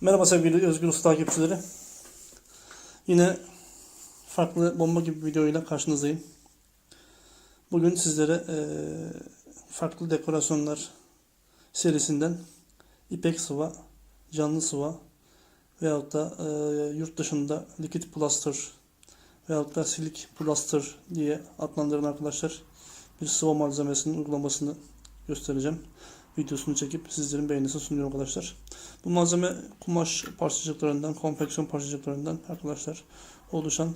Merhaba sevgili Özgür Usta takipçileri. Yine farklı bomba gibi bir videoyla karşınızdayım. Bugün sizlere eee, farklı dekorasyonlar serisinden ipek sıva, canlı sıva veyahut da eee, yurt dışında likit plaster veyahut da silik plaster diye adlandırılan arkadaşlar bir sıva malzemesinin uygulamasını göstereceğim. Videosunu çekip sizlerin beğenisini sunuyorum arkadaşlar. Bu malzeme kumaş parçacıklarından, konfeksiyon parçacıklarından arkadaşlar oluşan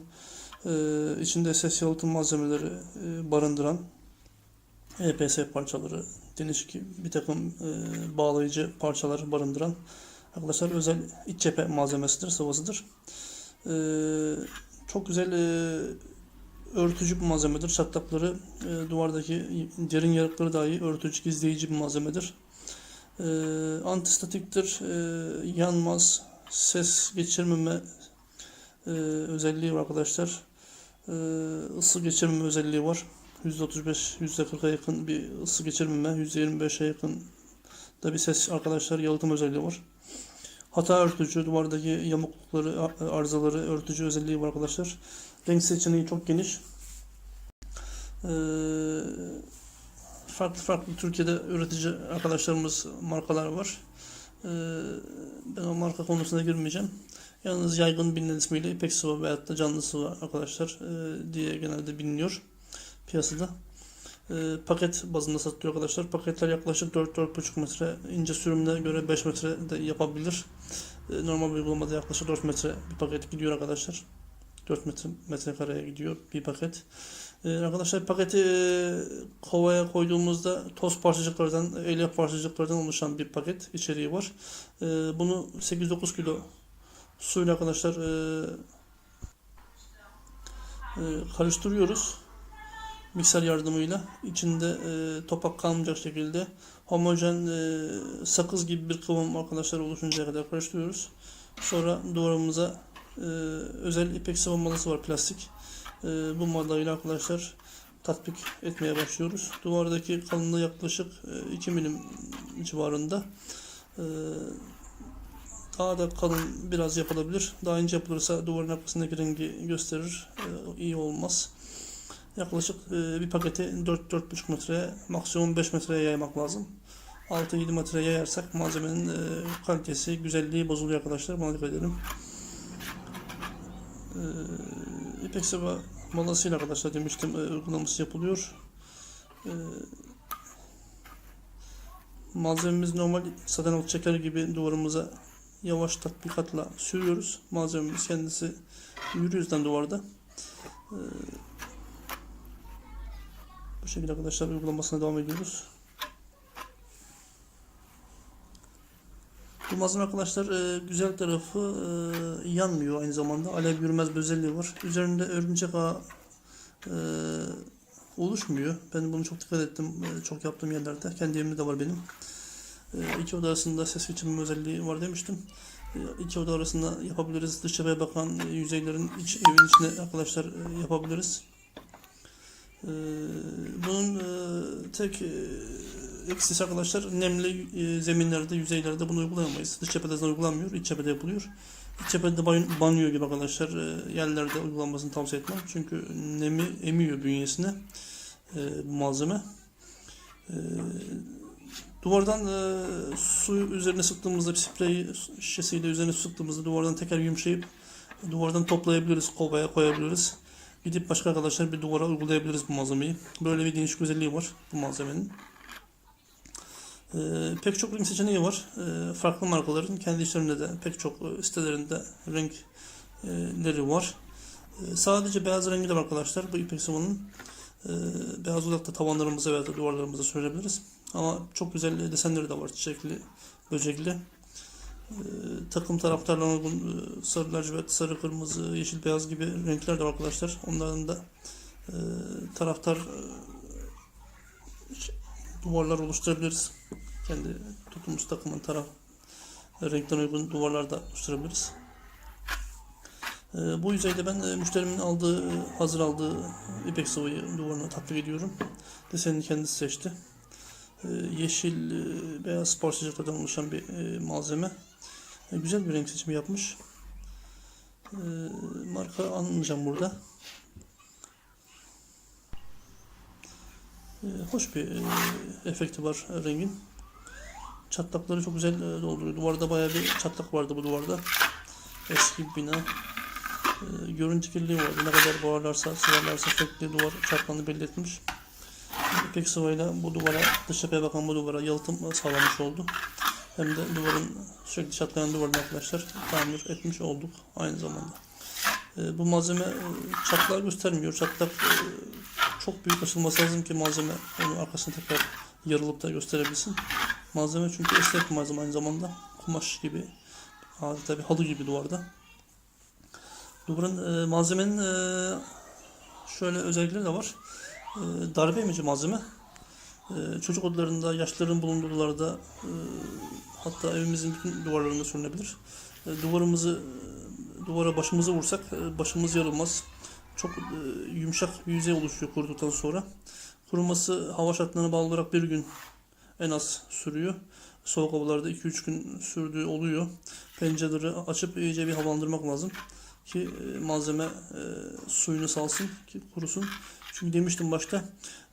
e, içinde ses yalıtım malzemeleri e, barındıran EPS parçaları, değişik bir takım e, bağlayıcı parçalar barındıran arkadaşlar özel iç cephe malzemesidir, sıvasıdır. E, çok güzel e, örtücü bir malzemedir. Çatlakları, e, duvardaki derin yarıkları dahi örtücü, gizleyici bir malzemedir. E, antistatiktir, e, yanmaz, ses geçirmeme e, özelliği var arkadaşlar. E, ısı geçirmeme özelliği var. %35, %40'a yakın bir ısı geçirmeme, %25'e yakın da bir ses arkadaşlar yalıtım özelliği var. Hata örtücü, duvardaki yamuklukları, arızaları örtücü özelliği var arkadaşlar. Renk seçeneği çok geniş. Ee, farklı farklı Türkiye'de üretici arkadaşlarımız markalar var. Ee, ben o marka konusuna girmeyeceğim. Yalnız yaygın bilinen ismiyle ipek sıvı veyahut da canlı sıvı arkadaşlar e, diye genelde biliniyor piyasada. E, paket bazında satılıyor arkadaşlar. Paketler yaklaşık 4-4,5 metre. ince sürümüne göre 5 metre de yapabilir. E, normal bir uygulamada yaklaşık 4 metre bir paket gidiyor arkadaşlar. 4 metre metrekareye gidiyor bir paket. Ee, arkadaşlar paketi e, kovaya koyduğumuzda toz parçacıklardan, elyaf parçacıklardan oluşan bir paket içeriği var. Ee, bunu 8-9 kilo suyla arkadaşlar e, e, karıştırıyoruz. Mikser yardımıyla içinde e, topak kalmayacak şekilde homojen e, sakız gibi bir kıvam arkadaşlar oluşuncaya kadar karıştırıyoruz. Sonra duvarımıza e, özel ipek sıvı malası var plastik. E, bu madayla arkadaşlar tatbik etmeye başlıyoruz. Duvardaki kalınlığı yaklaşık e, 2 milim civarında. E, daha da kalın biraz yapılabilir. Daha ince yapılırsa duvarın arkasındaki rengi gösterir. E, iyi olmaz. Yaklaşık e, bir paketi 4-4,5 metreye maksimum 5 metreye yaymak lazım. 6-7 metre yayarsak malzemenin e, kalitesi, güzelliği bozuluyor arkadaşlar. Buna dikkat edelim. E, İpek sıva malasıyla arkadaşlar demiştim e, uygulaması yapılıyor. E, malzememiz normal saten çeker gibi duvarımıza yavaş tatbikatla sürüyoruz. Malzememiz kendisi yürüyor yüzden duvarda. E, bu şekilde arkadaşlar uygulamasına devam ediyoruz. Bu malzeme arkadaşlar e, güzel tarafı e, yanmıyor aynı zamanda. Alev yürümez bir özelliği var. Üzerinde örümcek ağı e, oluşmuyor. Ben bunu çok dikkat ettim. e, çok yaptığım yerlerde. Kendi evimde de var benim. E, iki oda arasında ses geçirme özelliği var demiştim. E, iki oda arasında yapabiliriz. Dış cepheye bakan e, yüzeylerin iç, evin içine arkadaşlar e, yapabiliriz. E, bunun e, tek e, eksisi arkadaşlar nemli e, zeminlerde, yüzeylerde bunu uygulayamayız. Dış cephede uygulanmıyor, iç cephede yapılıyor. İç cephede ban- banyo gibi arkadaşlar e, yerlerde uygulanmasını tavsiye etmem. Çünkü nemi emiyor bünyesine e, bu malzeme. Duvardan e, suyu üzerine sıktığımızda bir sprey şişesiyle üzerine sıktığımızda duvardan tekrar yumuşayıp duvardan toplayabiliriz, kovaya koyabiliriz. Gidip başka arkadaşlar bir duvara uygulayabiliriz bu malzemeyi. Böyle bir değişik özelliği var bu malzemenin. Ee, pek çok renk seçeneği var. Ee, farklı markaların kendi işlerinde de pek çok e, sitelerinde renkleri var. Ee, sadece beyaz rengi de var arkadaşlar. Bu ipek sıvının e, beyaz olarak da tavanlarımıza veya da duvarlarımıza sürebiliriz. Ama çok güzel desenleri de var. Çiçekli, böcekli. Takım taraftarlarına uygun e, sarı lacivert, sarı, kırmızı, yeşil, beyaz gibi renkler de var arkadaşlar. Onların da e, taraftar duvarlar oluşturabiliriz. Kendi tuttuğumuz takımın taraf renkten uygun duvarlar da oluşturabiliriz. Ee, bu yüzeyde ben e, müşterimin aldığı, hazır aldığı ipek sıvıyı duvarına tatbik ediyorum. Desenini kendisi seçti. Ee, yeşil, e, beyaz parçacıklardan oluşan bir e, malzeme. Güzel bir renk seçimi yapmış. E, marka anlayacağım burada. Hoş bir e, efekti var rengin. Çatlakları çok güzel e, dolduruyor. Duvarda bayağı bir çatlak vardı bu duvarda. Eski bir bina. E, görüntü kirliliği vardı. Ne kadar boğarlarsa, sıvarlarsa sürekli duvar çatlağını belli etmiş. İpek sıvayla bu duvara, dış cepheye bakan bu duvara yalıtım sağlamış oldu. Hem de duvarın sürekli çatlayan duvarını arkadaşlar tamir etmiş olduk aynı zamanda. E, bu malzeme e, çatlağı göstermiyor. Çatlak çok büyük açılması lazım ki malzeme onun arkasına tekrar yarılıp da gösterebilsin. Malzeme çünkü esnek bir malzeme aynı zamanda. Kumaş gibi. Adeta bir halı gibi duvarda. Duvarın e, malzemenin e, şöyle özellikleri de var. E, darbe emici malzeme. E, çocuk odalarında, yaşlıların bulunduğu odalarda e, hatta evimizin bütün duvarlarında sürülebilir. E, duvarımızı e, duvara başımızı vursak e, başımız yarılmaz. Çok e, yumuşak bir yüzey oluşuyor kuruduktan sonra. Kuruması hava şartlarına bağlı olarak bir gün en az sürüyor. Soğuk havalarda 2-3 gün sürdüğü oluyor. Pencereleri açıp iyice bir havalandırmak lazım ki e, malzeme e, suyunu salsın ki kurusun. Çünkü demiştim başta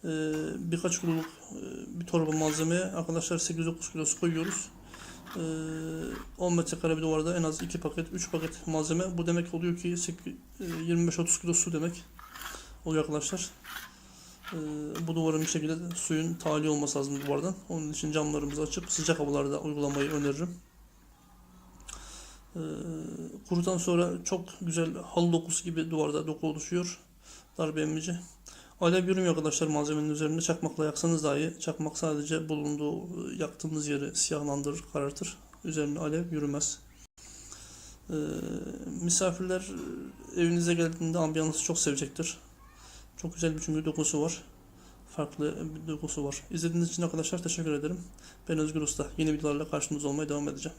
e, birkaç kiloluk e, bir torba malzemeye arkadaşlar 8-9 kilo su koyuyoruz. E, 10 metrekare bir duvarda en az 2 paket 3 paket malzeme bu demek oluyor ki sek- e, 25-30 kilo su demek oluyor arkadaşlar. E, bu duvarın bir şekilde suyun tahliye olması lazım duvardan. Onun için camlarımızı açıp sıcak havalarda uygulamayı öneririm. Ee, kurudan sonra çok güzel halı dokusu gibi duvarda doku oluşuyor. Darbe emici. Alev yürümüyor arkadaşlar malzemenin üzerinde. Çakmakla yaksanız dahi çakmak sadece bulunduğu e, yaktığınız yeri siyahlandırır, karartır. Üzerine alev yürümez. Ee, misafirler e, evinize geldiğinde ambiyansı çok sevecektir. Çok güzel bir çünkü dokusu var. Farklı bir dokusu var. İzlediğiniz için arkadaşlar teşekkür ederim. Ben Özgür Usta. Yeni videolarla karşınızda olmaya devam edeceğim.